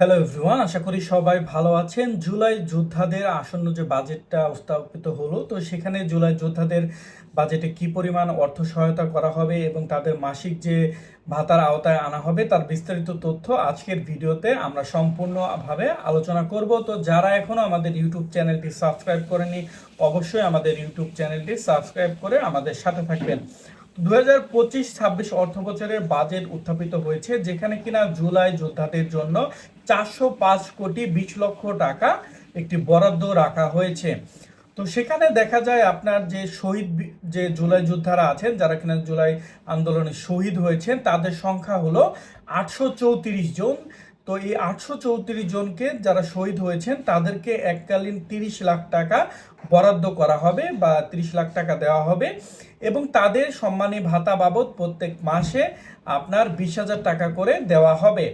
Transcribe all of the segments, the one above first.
Hello everyone আশা করি সবাই ভালো আছেন। জুলাই যোদ্ধাদের আসন্ন যে বাজেটটা উত্থাপিত হলো, তো সেখানে জুলাই যোদ্ধাদের বাজেটে কি পরিমাণ অর্থ সহায়তা করা হবে এবং তাদের মাসিক যে ভাতার আওতায় আনা হবে তার বিস্তারিত তথ্য আজকের ভিডিওতে আমরা সম্পূর্ণভাবে আলোচনা করব। তো যারা এখনও আমাদের ইউটিউব চ্যানেলটি সাবস্ক্রাইব করেনি অবশ্যই আমাদের ইউটিউব চ্যানেলটি সাবস্ক্রাইব করে আমাদের সাথে থাকবেন। দু হাজার পঁচিশ ছাব্বিশ অর্থ বছরের বাজেট উত্থাপিত হয়েছে, যেখানে কিনা জুলাই যোদ্ধাদের জন্য চারশো পাঁচ কোটি বিশ লক্ষ টাকা একটি বরাদ্দ রাখা হয়েছে। তো সেখানে দেখা যায় আপনার যে শহীদ যে জুলাই যোদ্ধারা আছেন, যারা কিনা জুলাই আন্দোলনে শহীদ হয়েছেন, তাদের সংখ্যা হলো আটশো চৌত্রিশ জন। তো এই আটশো চৌত্রিশ জনকে যারা শহীদ হয়েছেন, তাদেরকে এককালীন তিরিশ লাখ টাকা বরাদ্দ করা হবে বা তিরিশ লাখ টাকা দেওয়া হবে এবং তাদের সম্মানী ভাতা বাবদ প্রত্যেক মাসে আপনার বিশ হাজার টাকা করে দেওয়া হবে।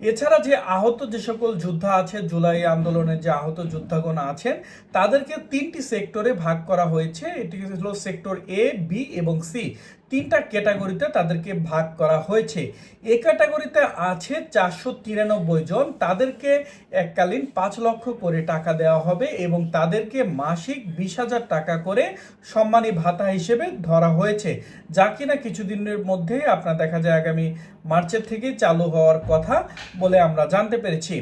এছাড়া যে আহত যে সকল যোদ্ধা আছে, জুলাই আন্দোলনের যে আহত যোদ্ধাগণ আছেন, তাদেরকে তিনটি সেক্টরে ভাগ করা হয়েছে। এটি হলো সেক্টর এ, বি এবং সি। তিনটা ক্যাটাগরিতে তাদেরকে ভাগ করা হয়েছে। এ ক্যাটাগরিতে আছে চারশো তিরানব্বই জন। তাদেরকে এককালীন পাঁচ লক্ষ করে টাকা দেওয়া হবে এবং তাদেরকে মাসিক বিশ হাজার টাকা করে সম্মানী ভাতা হিসেবে ধরা হয়েছে, যা কিনা কিছুদিনের মধ্যেই আপনার দেখা যায় আগামী মার্চের থেকেই চালু হওয়ার কথা বলে আমরা জানতে পেরেছি।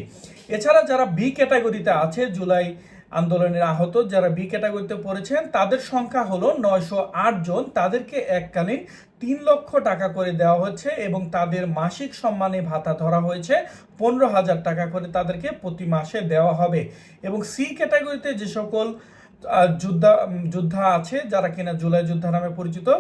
এছাড়া যারা বি ক্যাটাগরিতে আছে, জুলাই আন্দোলনের আহত, যারা বি ক্যাটাগরিতে পড়েছেন, তাদের সংখ্যা হলো নয়শো আট জন। তাদেরকে এককালীন তিন লক্ষ টাকা করে দেওয়া হচ্ছে এবং তাদের মাসিক সম্মানী ভাতা ধরা হয়েছে পনেরো হাজার টাকা করে তাদেরকে প্রতি মাসে দেওয়া হবে। এবং সি ক্যাটাগরিতে যে সকল যোদ্ধা যোদ্ধা আছে যারা কিনা জুলাই যোদ্ধা নামে পরিচিত।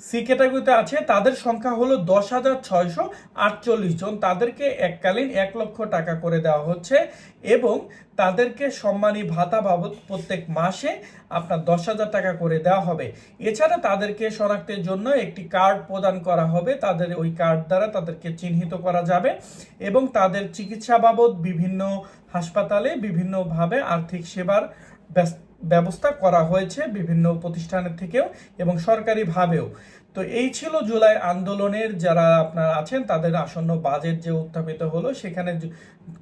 সি ক্যাটাগরিতে আছে, তাদের সংখ্যা হলো দশ হাজার ছয়শো আটচল্লিশ জন। তাদেরকে এককালীন এক লক্ষ টাকা করে দেওয়া হচ্ছে এবং তাদেরকে সম্মানী ভাতা বাবদ প্রত্যেক মাসে আপনার দশ হাজার টাকা করে দেওয়া হবে। এছাড়া তাদেরকে শনাক্তের জন্য একটি কার্ড প্রদান করা হবে। তাদের ওই কার্ড দ্বারা তাদেরকে চিহ্নিত করা যাবে এবং তাদের চিকিৎসা বাবদ বিভিন্ন হাসপাতালে বিভিন্নভাবে আর্থিক সেবার ব্যস- ব্যবস্থা করা হয়েছে বিভিন্ন প্রতিষ্ঠানের থেকেও এবং সরকারিভাবেও। তো এই ছিল জুলাই আন্দোলনের যারা আপনার আছেন, তাদের আসন্ন বাজেট যে উত্থাপিত হলো, সেখানে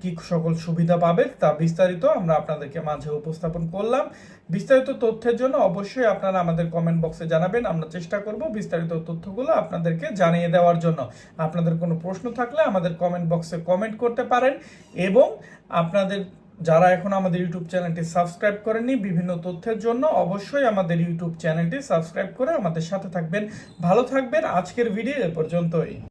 কি সকল সুবিধা পাবে তা বিস্তারিত আমরা আপনাদেরকে মাঝে উপস্থাপন করলাম। বিস্তারিত তথ্যের জন্য অবশ্যই আপনারা আমাদের কমেন্ট বক্সে জানাবেন, আমরা চেষ্টা করব বিস্তারিত তথ্যগুলো আপনাদেরকে জানিয়ে দেওয়ার জন্য। আপনাদের কোনো প্রশ্ন থাকলে আমাদের কমেন্ট বক্সে কমেন্ট করতে পারেন এবং আপনাদের যারা এখন আমাদের ইউটিউব চ্যানেলটি সাবস্ক্রাইব করেননি বিভিন্ন তথ্যের জন্য অবশ্যই আমাদের ইউটিউব চ্যানেলটি সাবস্ক্রাইব করে আমাদের সাথে থাকবেন। ভালো থাকবেন। আজকের ভিডিও এ পর্যন্তই।